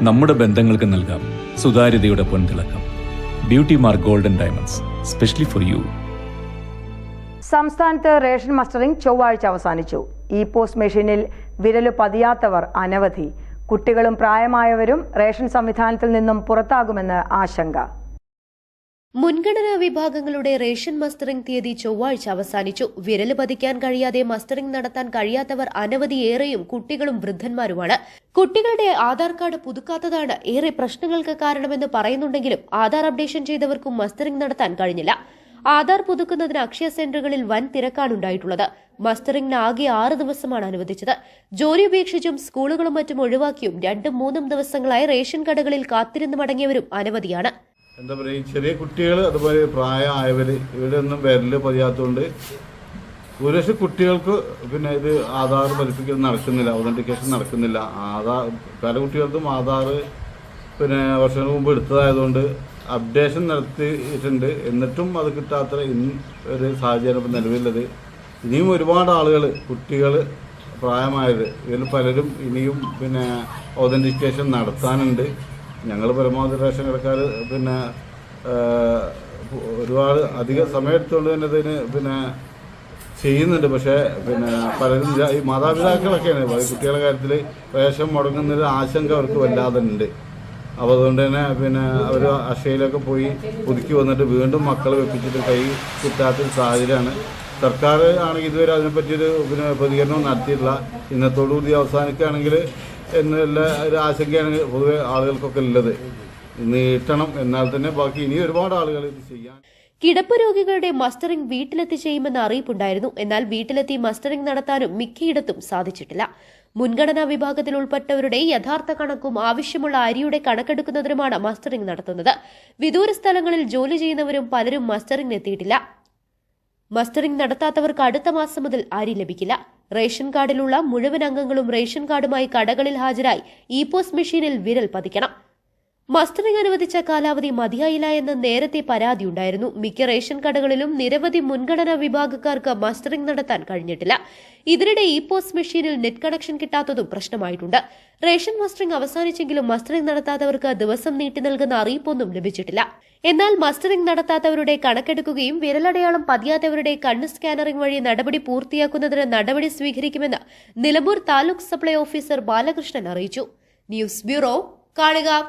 നമ്മുടെ ബന്ധങ്ങൾക്ക് നൽകാം. സുതാര്യതയുടെ പൊൻതിളക്കം. Beauty mark golden diamonds specially for you സംസ്ഥാനത്ത് റേഷൻ മസ്റ്ററിംഗ് ചൊവ്വാഴ്ച അവസാനിച്ചു. ഇ പോസ്റ്റ് മെഷീനിൽ വിരലു പതിയാത്തവർ അനവധി. കുട്ടികളും പ്രായമായവരും റേഷൻ സംവിധാനത്തിൽ നിന്നും പുറത്താകുമെന്ന് ആശങ്ക. മുൻഗണനാ വിഭാഗങ്ങളുടെ റേഷൻ മസ്റ്ററിംഗ് തീയതി ചൊവ്വാഴ്ച അവസാനിച്ചു. വിരൽ പതിക്കാൻ കഴിയാതെ മസ്റ്ററിംഗ് നടത്താൻ കഴിയാത്തവർ അനവധിയേറെയും കുട്ടികളും വൃദ്ധന്മാരുമാണ്. കുട്ടികളുടെ ആധാർ കാർഡ് പുതുക്കാത്തതാണ് ഏറെ പ്രശ്നങ്ങൾക്ക് കാരണമെന്ന് പറയുന്നുണ്ടെങ്കിലും ആധാർ അപ്ഡേഷൻ ചെയ്തവർക്കും മസ്റ്ററിംഗ് നടത്താൻ കഴിഞ്ഞില്ല. ആധാർ പുതുക്കുന്നതിന് അക്ഷയ സെന്ററുകളിൽ വൻ തിരക്കാണുണ്ടായിട്ടുള്ളത്. മസ്റ്ററിംഗിന് ആകെ ആറ് ദിവസമാണ് അനുവദിച്ചത്. ജോലി ഉപേക്ഷിച്ചും സ്കൂളുകളും മറ്റും ഒഴിവാക്കിയും രണ്ടും മൂന്നും ദിവസങ്ങളായി റേഷൻ കടകളിൽ കാത്തിരുന്ന് മടങ്ങിയവരും അനവധിയാണ്. എന്താ പറയുക ചെറിയ കുട്ടികൾ അതുപോലെ പ്രായമായവർ ഇവിടെ ഒന്നും വിരൽ പതിയാത്തതുകൊണ്ട് ഒരുപക്ഷെ കുട്ടികൾക്ക് പിന്നെ ഇത് ആധാർ പതിപ്പിക്കൽ നടക്കുന്നില്ല ഒതന്റിക്കേഷൻ നടക്കുന്നില്ല. ആധാർ പല കുട്ടികൾക്കും ആധാർ പിന്നെ വർഷങ്ങൾക്ക് മുമ്പ് എടുത്തതായതുകൊണ്ട് അപ്ഡേഷൻ നടത്തിയിട്ടുണ്ട്. എന്നിട്ടും അത് കിട്ടാത്ത ഒരു സാഹചര്യം ഇപ്പം നിലവിലുള്ളത്. ഇനിയും ഒരുപാട് ആളുകൾ കുട്ടികൾ പ്രായമായത് ഇതിൽ പലരും ഇനിയും പിന്നെ ഒതന്റിക്കേഷൻ നടത്താനുണ്ട്. ഞങ്ങൾ പരമാവധി റേഷൻ കടക്കാർ പിന്നെ ഒരുപാട് അധിക സമയം എടുത്തുകൊണ്ട് തന്നെ ഇതിന് പിന്നെ ചെയ്യുന്നുണ്ട്. പക്ഷേ പിന്നെ പലരും. ഈ മാതാപിതാക്കളൊക്കെയാണ്. കുട്ടികളുടെ കാര്യത്തിൽ റേഷൻ മുടങ്ങുന്നൊരു ആശങ്ക അവർക്ക് വല്ലാതെ ഉണ്ട് അപ്പോൾ അതുകൊണ്ട് തന്നെ പിന്നെ അവർ അക്ഷയയിലൊക്കെ പോയി പുതുക്കി വന്നിട്ട് വീണ്ടും മക്കളെ വെപ്പിച്ചിട്ട് കൈ കിട്ടാത്തൊരു സാഹചര്യമാണ്. സർക്കാർ ആണെങ്കിൽ ഇതുവരെ അതിനെപ്പറ്റിയൊരു പിന്നെ പ്രതികരണം നടത്തിയിട്ടില്ല. ഇന്നത്തോടുകൂടി അവസാനിക്കുകയാണെങ്കിൽ എന്നുള്ള ഒരു ആശങ്കയാണ് പൊതുവെ ആളുകൾക്കൊക്കെ ഉള്ളത്. നീട്ടണം എന്നാൽ തന്നെ ബാക്കി ഇനി ഒരുപാട് ആളുകൾ ഇത് ചെയ്യാൻ കിടപ്പ് രോഗികളുടെ മസ്റ്ററിംഗ് വീട്ടിലെത്തി ചെയ്യുമെന്ന അറിയിപ്പുണ്ടായിരുന്നു. എന്നാൽ വീട്ടിലെത്തി മസ്റ്ററിംഗ് നടത്താനും മിക്കയിടത്തും സാധിച്ചിട്ടില്ല. മുൻഗണനാ വിഭാഗത്തിൽ ഉൾപ്പെട്ടവരുടെ യഥാർത്ഥ കണക്കും ആവശ്യമുള്ള അരിയുടെ കണക്കെടുക്കുന്നതിനുമാണ് മസ്റ്ററിംഗ് നടത്തുന്നത്. വിദൂര സ്ഥലങ്ങളിൽ ജോലി ചെയ്യുന്നവരും പലരും മസ്റ്ററിംഗിനെത്തിയിട്ടില്ല. മസ്റ്ററിംഗ് നടത്താത്തവർക്ക് അടുത്ത മാസം മുതൽ അരി ലഭിക്കില്ല. റേഷൻ കാർഡിലുള്ള മുഴുവൻ അംഗങ്ങളും റേഷൻ കാർഡുമായി കടകളിൽ ഹാജരായി ഇ പോസ്റ്റ് മെഷീനിൽ വിരൽ പതിക്കണം. മസ്റ്ററിംഗ് അനുവദിച്ച കാലാവധി മതിയായില്ല എന്ന് നേരത്തെ പരാതിയുണ്ടായിരുന്നു. മിക്ക റേഷൻ കടകളിലും നിരവധി മുൻഗണനാ വിഭാഗക്കാർക്ക് മസ്റ്ററിംഗ് നടത്താൻ കഴിഞ്ഞിട്ടില്ല. ഇതിനിടെ ഇ പോസ്റ്റ് മെഷീനിൽ നെറ്റ് കണക്ഷൻ കിട്ടാത്തതും പ്രശ്നമായിട്ടുണ്ട്. റേഷൻ മസ്റ്ററിംഗ് അവസാനിച്ചെങ്കിലും മസ്റ്ററിംഗ് നടത്താത്തവർക്ക് ദിവസം നീട്ടി നൽകുന്ന അറിയിപ്പൊന്നും ലഭിച്ചിട്ടില്ല. എന്നാൽ മസ്റ്ററിംഗ് നടത്താത്തവരുടെ കണക്കെടുക്കുകയും വിരലടയാളം പതിയാത്തവരുടെ കണ്ണ് സ്കാനറിംഗ് വഴി നടപടി പൂർത്തിയാക്കുന്നതിന് നടപടി സ്വീകരിക്കുമെന്ന് നിലമ്പൂർ താലൂക്ക് സപ്ലൈ ഓഫീസർ ബാലകൃഷ്ണൻ അറിയിച്ചു. News bureau Kalikavu.